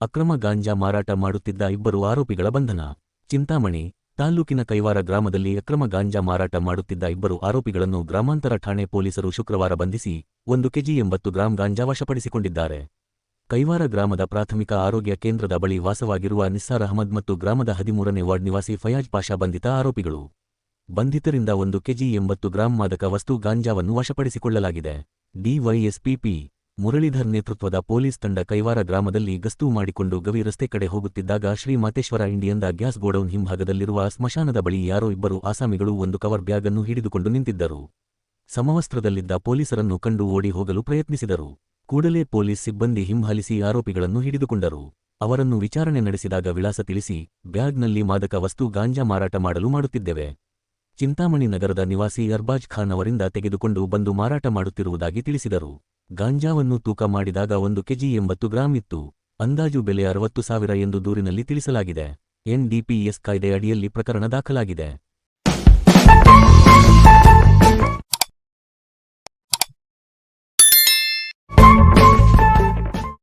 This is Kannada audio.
ಅಕ್ರಮ ಗಾಂಜಾ ಮಾರಾಟ ಮಾಡುತ್ತಿದ್ದ ಇಬ್ಬರು ಆರೋಪಿಗಳ ಬಂಧನ. ಚಿಂತಾಮಣಿ ತಾಲ್ಲೂಕಿನ ಕೈವಾರ ಗ್ರಾಮದಲ್ಲಿ ಅಕ್ರಮ ಗಾಂಜಾ ಮಾರಾಟ ಮಾಡುತ್ತಿದ್ದ ಇಬ್ಬರು ಆರೋಪಿಗಳನ್ನು ಗ್ರಾಮಾಂತರ ಠಾಣೆ ಪೊಲೀಸರು ಶುಕ್ರವಾರ ಬಂಧಿಸಿ ಒಂದು ಕೆಜಿ ಎಂಬತ್ತು ಗ್ರಾಂ ಗಾಂಜಾ ವಶಪಡಿಸಿಕೊಂಡಿದ್ದಾರೆ. ಕೈವಾರ ಗ್ರಾಮದ ಪ್ರಾಥಮಿಕ ಆರೋಗ್ಯ ಕೇಂದ್ರದ ಬಳಿ ವಾಸವಾಗಿರುವ ನಿಸ್ಸಾರ್ ಅಹಮದ್ ಮತ್ತು ಗ್ರಾಮದ ಹದಿಮೂರನೇ ವಾರ್ಡ್ ನಿವಾಸಿ ಫಯಾಜ್ ಪಾಷಾ ಬಂಧಿತ ಆರೋಪಿಗಳು. ಬಂಧಿತರಿಂದ ಒಂದು ಕೆಜಿ ಎಂಬತ್ತು ಗ್ರಾಂ ಮಾದಕ ವಸ್ತು ಗಾಂಜಾವನ್ನು ವಶಪಡಿಸಿಕೊಳ್ಳಲಾಗಿದೆ. ಡಿವೈಎಸ್ಪಿ ಪಿ ಮುರಳೀಧರ್ ನೇತೃತ್ವದ ಪೊಲೀಸ್ ತಂಡ ಕೈವಾರ ಗ್ರಾಮದಲ್ಲಿ ಗಸ್ತು ಮಾಡಿಕೊಂಡು ಗವಿ ರಸ್ತೆ ಕಡೆ ಹೋಗುತ್ತಿದ್ದಾಗ ಶ್ರೀ ಮಾತೇಶ್ವರ ಇಂಡಿಯನ್ದ ಗ್ಯಾಸ್ ಗೋಡೌನ್ ಹಿಂಭಾಗದಲ್ಲಿರುವ ಸ್ಮಶಾನದ ಬಳಿ ಯಾರೋ ಇಬ್ಬರು ಆಸಾಮಿಗಳು ಒಂದು ಕವರ್ ಬ್ಯಾಗ್ ಅನ್ನು ಹಿಡಿದುಕೊಂಡು ನಿಂತಿದ್ದರು. ಸಮವಸ್ತ್ರದಲ್ಲಿದ್ದ ಪೊಲೀಸರನ್ನು ಕಂಡು ಓಡಿ ಹೋಗಲು ಪ್ರಯತ್ನಿಸಿದರು. ಕೂಡಲೇ ಪೊಲೀಸ್ ಸಿಬ್ಬಂದಿ ಹಿಂಬಾಲಿಸಿ ಆರೋಪಿಗಳನ್ನು ಹಿಡಿದುಕೊಂಡರು. ಅವರನ್ನು ವಿಚಾರಣೆ ನಡೆಸಿದಾಗ ವಿಳಾಸ ತಿಳಿಸಿ, ಬ್ಯಾಗ್ನಲ್ಲಿ ಮಾದಕ ವಸ್ತು ಗಾಂಜಾ ಮಾರಾಟ ಮಾಡಲು ಮಾಡುತ್ತಿದ್ದೇವೆ. ಚಿಂತಾಮಣಿ ನಗರದ ನಿವಾಸಿ ಅರ್ಬಾಜ್ ಖಾನ್ ಅವರಿಂದ ತೆಗೆದುಕೊಂಡು ಬಂದು ಮಾರಾಟ ಮಾಡುತ್ತಿರುವುದಾಗಿ ತಿಳಿಸಿದರು. ಗಾಂಜಾವನ್ನು ತೂಕ ಮಾಡಿದಾಗ ಒಂದು ಕೆಜಿ ಎಂಬತ್ತು ಗ್ರಾಂ ಇತ್ತು. ಅಂದಾಜು ಬೆಲೆ ಅರವತ್ತು ಸಾವಿರ ಎಂದು ದೂರಿನಲ್ಲಿ ತಿಳಿಸಲಾಗಿದೆ. ಎನ್ಡಿಪಿಎಸ್ ಕಾಯ್ದೆ ಅಡಿಯಲ್ಲಿ ಪ್ರಕರಣ ದಾಖಲಾಗಿದೆ.